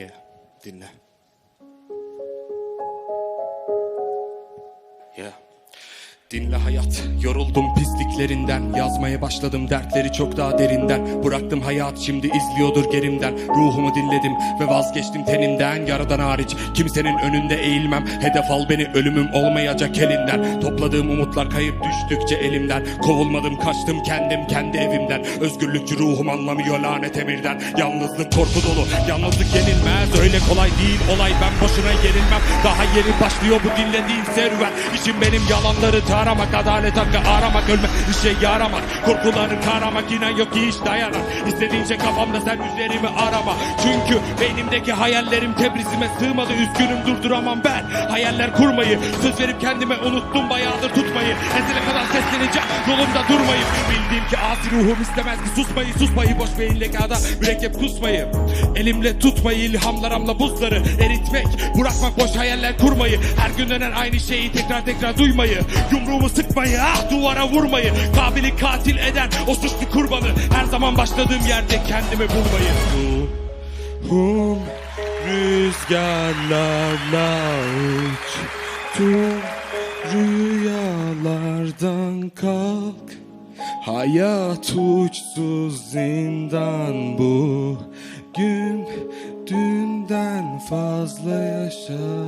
Yeah, didn't I? Dinle hayat, yoruldum pisliklerinden. Yazmaya başladım dertleri çok daha derinden. Bıraktım hayat şimdi izliyordur gerimden. Ruhumu dinledim ve vazgeçtim tenimden. Yaradan hariç kimsenin önünde eğilmem. Hedef al beni ölümüm olmayacak elinden. Topladığım umutlar kayıp düştükçe elimden. Kovulmadım kaçtım kendim kendi evimden. Özgürlükçü ruhum anlamıyor lanet emirden. Yalnızlık korku dolu. Yalnızlık yenilmez. Öyle kolay değil olay. Ben boşuna yenilmem. Daha yeni başlıyor bu dinlediğin serüven. İşim benim yalanları taramak Adalet hakkı aramak ölmek işe yaramak. Korkuları karamak inan yok ki hiç dayanak İstediğin şey kafamda sen üzerimi arama. Çünkü beynimdeki hayallerim Tebrizime sığmadı üzgünüm durduramam ben. Hayaller kurmayı söz verip kendime unuttum bayağıdır tutmayı. Ezile kadar sesleneceğim yolumda durmayı. Bildiğim ki asi ruhum istemez ki susmayı. Susmayı boş beyinle kağıda mürekkep kusmayı. Elimle tutmayı ilhamlarımla buzları eritmek. Bırakmak boş hayaller kurmayı. Her gün dönen aynı şeyi tekrar tekrar duymayı. Yumruğumu sıkmayı ah duvara vurmayı. Kabili katil eden o suçlu kurbanı. Her zaman başladığım yerde kendimi bulmayı Ruhum rüzgarlarla uçtum Rüyalardan kalk. Hayat uçsuz zindan bu Gün dünden fazla yaşa